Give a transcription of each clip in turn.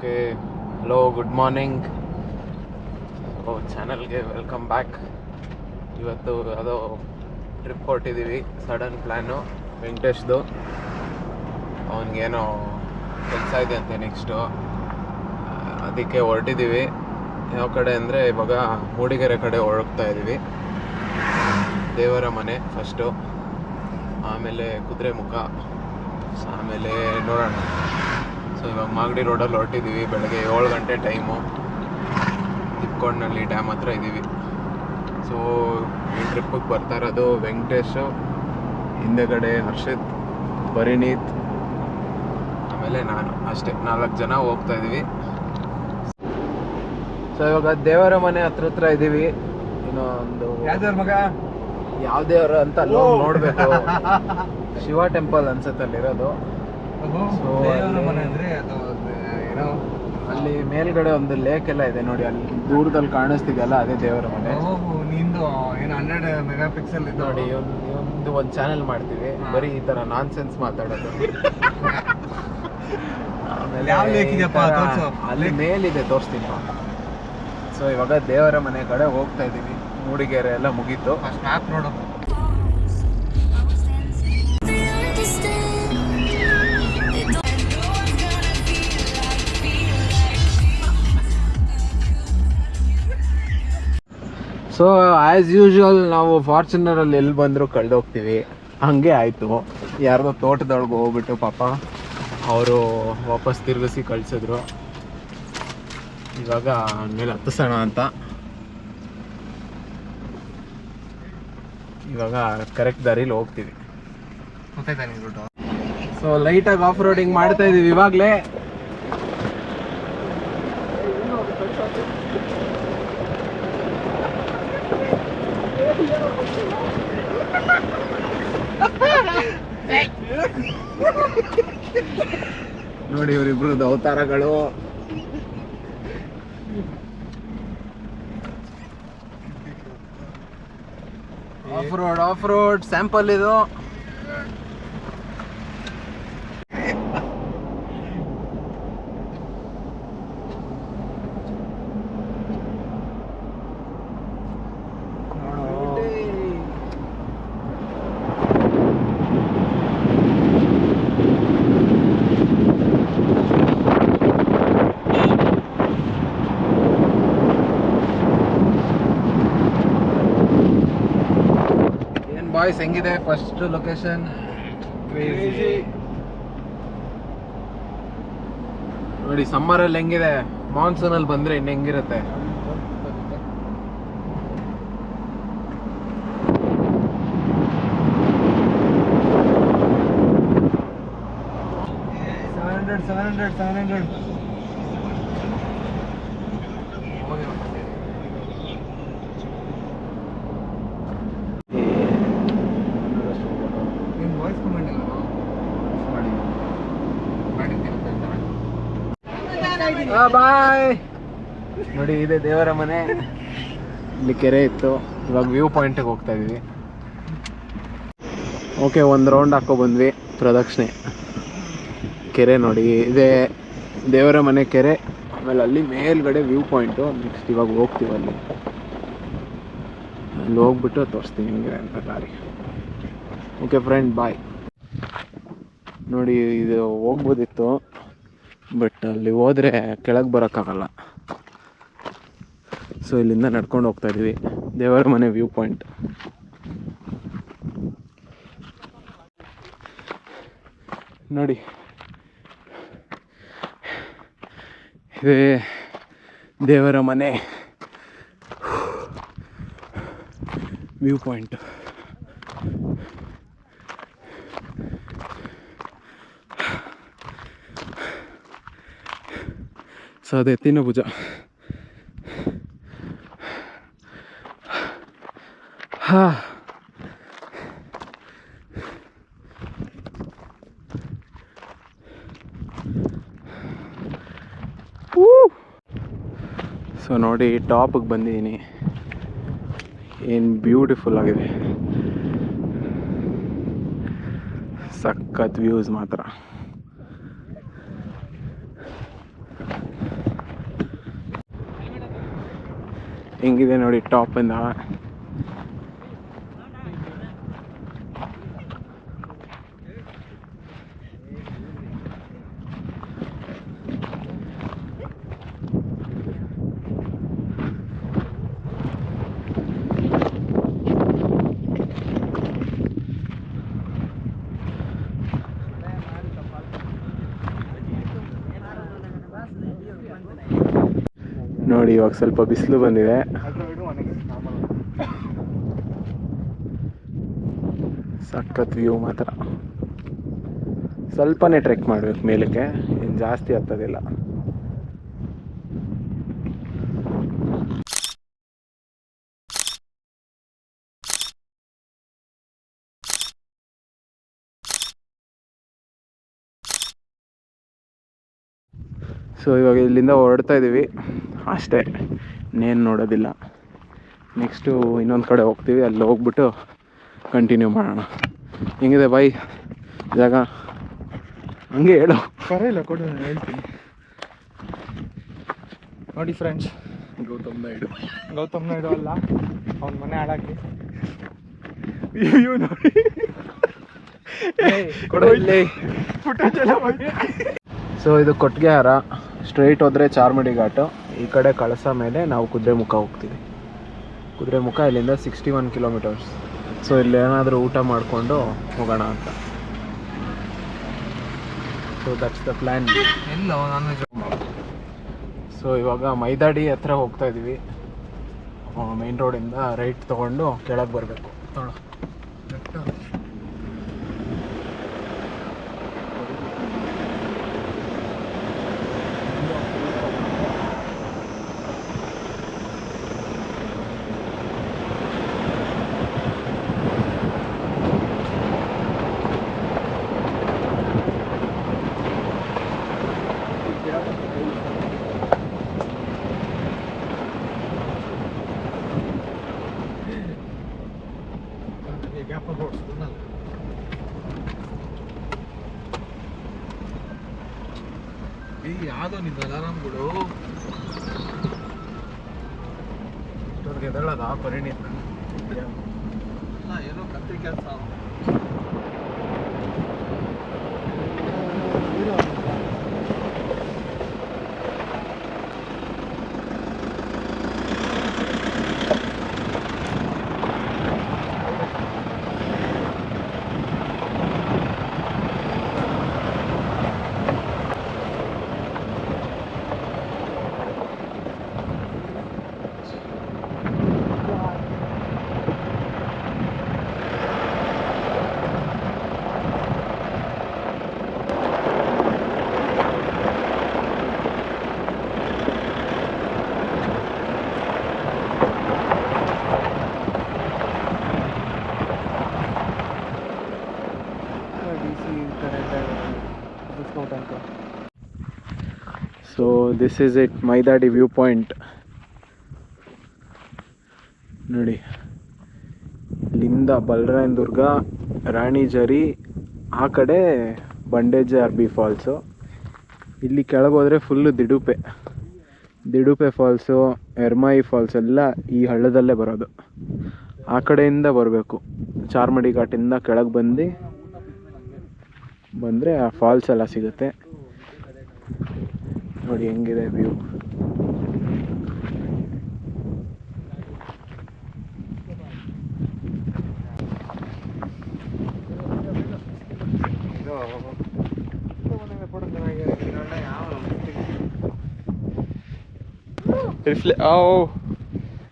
Okay, hello, good morning. ಓ, ಚಾನಲ್ಗೆ welcome back. ಇವತ್ತು ಯಾವುದೋ ಟ್ರಿಪ್ ಕೊಟ್ಟಿದ್ದೀವಿ ಸಡನ್ ಪ್ಲ್ಯಾನು ವೆಂಕಟೇಶ್ದು. ಅವನಿಗೇನೋ ಕೆಲಸ ಇದೆ ಅಂತೆ ನೆಕ್ಸ್ಟು. ಅದಕ್ಕೆ ಹೊರಟಿದ್ದೀವಿ ಯಾವ ಕಡೆ ಅಂದರೆ ಇವಾಗ ಮೂಡಿಗೆರೆ ಕಡೆ ಹೊರಡ್ತಾ ಇದ್ದೀವಿ ದೇವರ ಮನೆ ಫಸ್ಟು. ಆಮೇಲೆ ಕುದುರೆಮುಖ ಆಮೇಲೆ ನೋಡೋಣ. ಸೊ ಇವಾಗ ಮಾಗಡಿ ರೋಡಲ್ಲಿ ಹೊರಟಿದ್ದೀವಿ ಬೆಳಗ್ಗೆ ಏಳು ಗಂಟೆ ಟೈಮು ತಿಪ್ಕೊಂಡ್ನಲ್ಲಿ ಡ್ಯಾಮ್ ಹತ್ರ ಇದ್ದೀವಿ ಸೊ ಈ ಟ್ರಿಪ್ಪಿಗೆ ಬರ್ತಾ ಇರೋದು ವೆಂಕಟೇಶ್ ಹಿಂದೆಗಡೆ ಹರ್ಷಿತ್ ಪರಿಣೀತ್ ಆಮೇಲೆ ನಾನು ಅಷ್ಟೇ. ನಾಲ್ಕು ಜನ ಹೋಗ್ತಾ ಇದ್ದೀವಿ ಸೊ ಇವಾಗ ದೇವರ ಮನೆ ಹತ್ರ ಹತ್ರ ಇದ್ದೀವಿ ಇನ್ನೊಂದು ಒಂದು ಮಗ? ಯಾವ ದೇವರ ಅಂತ ನೋಡ್ಬೇಕು. ಶಿವ ಟೆಂಪಲ್ ಅನ್ಸುತ್ತೆ ಅಲ್ಲಿರೋದು. ಅಲ್ಲಿ- ಮನೆ ಅಂದ್ರೆ ಅದು ಏನೋ ಅಲ್ಲಿ ಮೇಲ್ಗಡೆ ಒಂದು ಲೇಕ್ ಎಲ್ಲ ಇದೆ ನೋಡಿ ಅಲ್ಲಿ ದೂರದಲ್ಲಿ ಕಾಣಿಸ್ತಿದೆಯಲ್ಲ ಅದೇ ದೇವರ ಮನೆ. ಓಹೋ ನಿಂದು ಏನು ಹನ್ನೆರಡು ಮೆಗಾ ಪಿಕ್ಸೆಲ್ ಇದು ನೋಡಿ ಒಂದು ಒಂದು ಚಾನೆಲ್ ಮಾಡ್ತೀವಿ. ಬರೀ ಈ ತರ ನಾನ್ ಸೆನ್ಸ್ ಮಾತಾಡೋದು. ಅಲ್ಲಿ ಮೇಲಿದೆ ತೋರಿಸ್ತೀನಿ ಸೊ ಇವಾಗ ದೇವರ ಮನೆ ಕಡೆ ಹೋಗ್ತಾ ಇದ್ದೀವಿ. ಮೂಡಿಗೆರೆ ಎಲ್ಲ ಮುಗೀತು. ಫಸ್ಟ್ ಮ್ಯಾಪ್ ನೋಡು. ಸೊ ಆ್ಯಸ್ ಯೂಶುವಲ್ ನಾವು ಫಾರ್ಚುನರಲ್ಲಿ ಎಲ್ಲಿ ಬಂದರೂ ಕಳೆದೋಗ್ತೀವಿ. ಹಾಗೆ ಆಯಿತು. ಯಾರ್ದೋ ತೋಟದೊಳಗೆ ಹೋಗ್ಬಿಟ್ಟು ಪಾಪ ಅವರು ವಾಪಸ್ ತಿರುಗಿಸಿ ಕಳಿಸಿದ್ರು. ಇವಾಗ ಮೇಲೆ ಹತ್ತಿಸೋಣ ಅಂತ. ಇವಾಗ ಕರೆಕ್ಟ್ ದಾರಿಲಿ ಹೋಗ್ತೀವಿ. ಸೊ ಲೈಟಾಗಿ ಆಫ್ ರೋಡಿಂಗ್ ಮಾಡ್ತಾ ಇದೀವಿ ಇವಾಗಲೇ. ನೋಡಿ ಇವರಿಬ್ರದ್ದು ಅವತಾರಗಳು. Off road off road sample ಇದು ಏನ್ ಬಾಯ್ಸ್ ಹೆಂಗಿದೆ? ಫಸ್ಟ್ ಲೊಕೇಶನ್ ನೋಡಿ ಸಮ್ಮರ್ ಅಲ್ಲಿ ಹೆಂಗಿದೆ? ಮಾನ್ಸೂನ್ ಅಲ್ಲಿ ಬಂದ್ರೆ ಇನ್ನು ಹೆಂಗಿರುತ್ತೆ? Seven hundred seven hundred seven hundred ನಿಮ್ ವಾಯ್ಸ್ ಕಮೆಂಟ್ ಇಲ್ಲ ಬಾಯ್. ನೋಡಿ, ಇದೆ ದೇವರ ಮನೆ. ಇಲ್ಲಿ ಕೆರೆ ಇತ್ತು. ಇವಾಗ ವ್ಯೂ ಪಾಯಿಂಟಿಗೆ ಹೋಗ್ತಾ ಇದೀವಿ ಓಕೆ ಒಂದು ರೌಂಡ್ ಹಾಕೋ ಬಂದ್ವಿ. ಪ್ರದಕ್ಷಿಣೆ. ಕೆರೆ ನೋಡಿ, ಇದೆ ದೇವರ ಮನೆ ಕೆರೆ. ಆಮೇಲೆ ಅಲ್ಲಿ ಮೇಲ್ಗಡೆ ವ್ಯೂ ಪಾಯಿಂಟು ನೆಕ್ಸ್ಟ್ ಇವಾಗ ಹೋಗ್ತೀವಿ ಅಲ್ಲಿ. ಅಲ್ಲಿ ಹೋಗ್ಬಿಟ್ಟು ತೋರಿಸ್ತೀನಿ ನಿಮಗೆ ಅಂತ ದಾರಿ. ಓಕೆ ಫ್ರೆಂಡ್ ಬಾಯ್ ನೋಡಿ, ಇದು ಹೋಗ್ಬೋದಿತ್ತು. ಬಟ್ ಅಲ್ಲಿ ಹೋದರೆ ಕೆಳಗೆ ಬರೋಕ್ಕಾಗಲ್ಲ. ಸೊ ಇಲ್ಲಿಂದ ನಡ್ಕೊಂಡು ಹೋಗ್ತಾ ಇದೀವಿ. ದೇವರ ಮನೆ ವ್ಯೂ ಪಾಯಿಂಟ್ ನೋಡಿ. ಇದೇ ದೇವರ ಮನೆ. ವ್ಯೂ ಪಾಯಿಂಟ್ ಸೊ ಅದು ಎತ್ತಿನ ಭುಜ ಹಾ ಸೊ ನೋಡಿ ಟಾಪಿಗೆ ಬಂದಿದ್ದೀನಿ. ಏನು ಬ್ಯೂಟಿಫುಲ್ ಆಗಿದೆ ಸಖತ್ ವ್ಯೂಸ್ ಮಾತ್ರ. ಹೆಂಗಿದೆ ನೋಡಿ ಟಾಪಿಂದ ನೋಡಿ, ಇವಾಗ ಸ್ವಲ್ಪ ಬಿಸಿಲು ಬಂದಿದೆ. ಸಖತ್ ವ್ಯೂ ಮಾತ್ರ. ಸ್ವಲ್ಪನೇ ಟ್ರೆಕ್ ಮಾಡ್ಬೇಕು ಮೇಲಕ್ಕೆ. ಏನು ಜಾಸ್ತಿ ಹತ್ತೋದಿಲ್ಲ ಸೊ ಇವಾಗ ಇಲ್ಲಿಂದ ಹೊರಡ್ತಾ ಇದ್ದೀವಿ ಅಷ್ಟೇ ಇನ್ನೇನು ನೋಡೋದಿಲ್ಲ. ನೆಕ್ಸ್ಟು ಇನ್ನೊಂದು ಕಡೆ ಹೋಗ್ತೀವಿ ಅಲ್ಲಿ ಹೋಗ್ಬಿಟ್ಟು ಕಂಟಿನ್ಯೂ ಮಾಡೋಣ. ಹೆಂಗಿದೆ ಬಾಯ್? ಜಾಗ? ಹಂಗೆ ಹೇಳು. ಪರವಾಗಿಲ್ಲ ಕೊಡು ನಾನು ಹೇಳ್ತೀನಿ. ನೋಡಿ ಫ್ರೆಂಡ್ಸ್ ಗೌತಮ್ ನಾಯ್ಡು. ಗೌತಮ್ ನಾಯ್ಡು ಅಲ್ಲ ಅವ್ನ ಮನೆ ಹಾಳಾಕಿ ನೋಡಿ. ಇಲ್ಲಿ. ಸೊ ಇದು ಕೊಟ್ಟಿಗೆಹಾರ ಸ್ಟ್ರೈಟ್ ಹೋದರೆ ಚಾರ್ಮಡಿ ಘಾಟು. ಈ ಕಡೆ ಕಳಸ ಮೇಲೆ ನಾವು ಕುದುರೆಮುಖ ಹೋಗ್ತೀವಿ. ಕುದುರೆಮುಖ ಇಲ್ಲಿಂದ ಸಿಕ್ಸ್ಟಿ ಒನ್ ಕಿಲೋಮೀಟರ್ಸ್ ಸೊ ಇಲ್ಲಿ ಏನಾದರೂ ಊಟ ಮಾಡಿಕೊಂಡು ಹೋಗೋಣ ಅಂತ. So that's the plan so ಇವಾಗ ಮೈದಾಡಿ ಹತ್ರ ಹೋಗ್ತಾ ಇದ್ದೀವಿ ಮೇನ್ ರೋಡಿಂದ ರೈಟ್ ತೊಗೊಂಡು ಕೆಳಗೆ ಬರಬೇಕು. ತೊಗೊಳ ಯಾವ್ದೋ ಅಲಾರಾಮ್ ಅಲಾರಾಮ್ಗಳು ಇಷ್ಟೊತ್ತಿಗೆ ಎದ್ದೇಳೋದ? ಪರಿಣಿತ ಏನೋ ಕತ್ತಿ ಕೆಲಸ. This is it Maidadi view point ನೋಡಿ, ಇಲ್ಲಿಂದ ಬಲರಾಯನ ದುರ್ಗ ರಾಣಿ ಜರಿ, ಆ ಕಡೆ ಬಂಡೇಜ್ ಅರ್ಬಿ ಫಾಲ್ಸು. ಇಲ್ಲಿ ಕೆಳಗೆ ಹೋದ್ರೆ full Didupe. Didupe falls, Ermayi falls ಎಲ್ಲ ಈ ಹಳ್ಳದಲ್ಲೇ ಬರೋದು. ಆ ಕಡೆಯಿಂದ ಬರಬೇಕು. ಚಾರ್ಮಡಿ ಘಾಟಿಂದ ಕೆಳಗೆ ಬಂದು ಬಂದರೆ ಆ ಫಾಲ್ಸ್ ಎಲ್ಲ ಸಿಗುತ್ತೆ. ನೋಡಿ ಹೆಂಗಿದೆ ವ್ಯೂ ರಿಫ್ಲೆ ಓ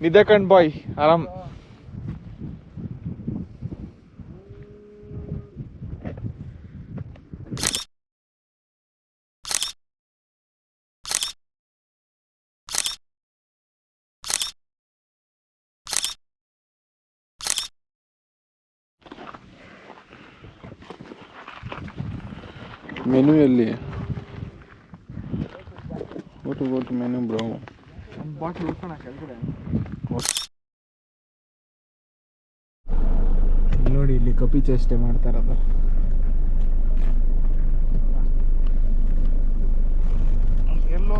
ನಿದ್ದೆ ಕಣ್ ಬಾಯ್ ಆರಾಮ್ ಮೆನುಯಲ್ಲಿ ಓಟು ಓಟು ಮೆನು ಬ್ರೋ ಬಾಟ್ಲ್ ನೋಡಿ ಇಲ್ಲಿ ಕಪಿ ಚೇಷ್ಟೆ ಮಾಡ್ತಾರದ ಎಲ್ಲೋ?